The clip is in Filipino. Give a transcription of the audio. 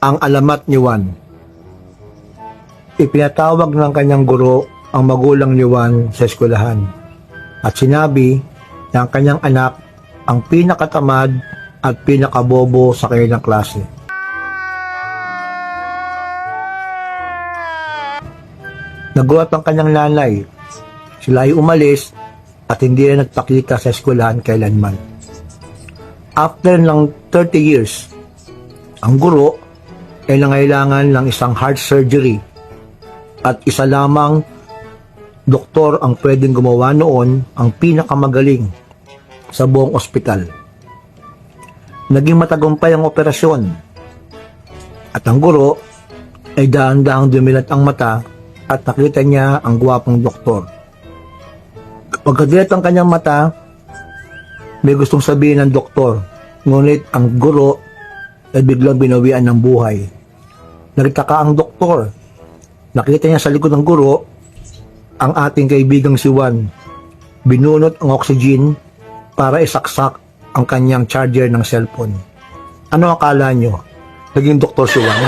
ang alamat ni Juan. Ipinatawag ng kanyang guro ang magulang ni Juan sa eskwelahan at sinabi na ang kanyang anak ang pinakatamad at pinakabobo sa kanilang klase. Nagulat ang kanyang nanay. Sila ay umalis at hindi na nagpakita sa eskwelahan kailanman. After ng 30 years, ang guro ay nangailangan ng isang heart surgery at isa lamang doktor ang pwedeng gumawa noon ang pinakamagaling sa buong ospital. Naging matagumpay ang operasyon at ang guro ay dahan-dahang dumilat ang mata at nakita niya ang gwapong doktor. Pagkadilat ang kanyang mata, may gustong sabihin ng doktor, ngunit ang guro ay biglang binawian ng buhay. Nagtaka ang doktor. Nakita niya sa likod ng guro ang ating kaibigang si Juan. Binunot ang oxygen para isaksak ang kanyang charger ng cellphone. Ano akala nyo? Naging doktor si Juan?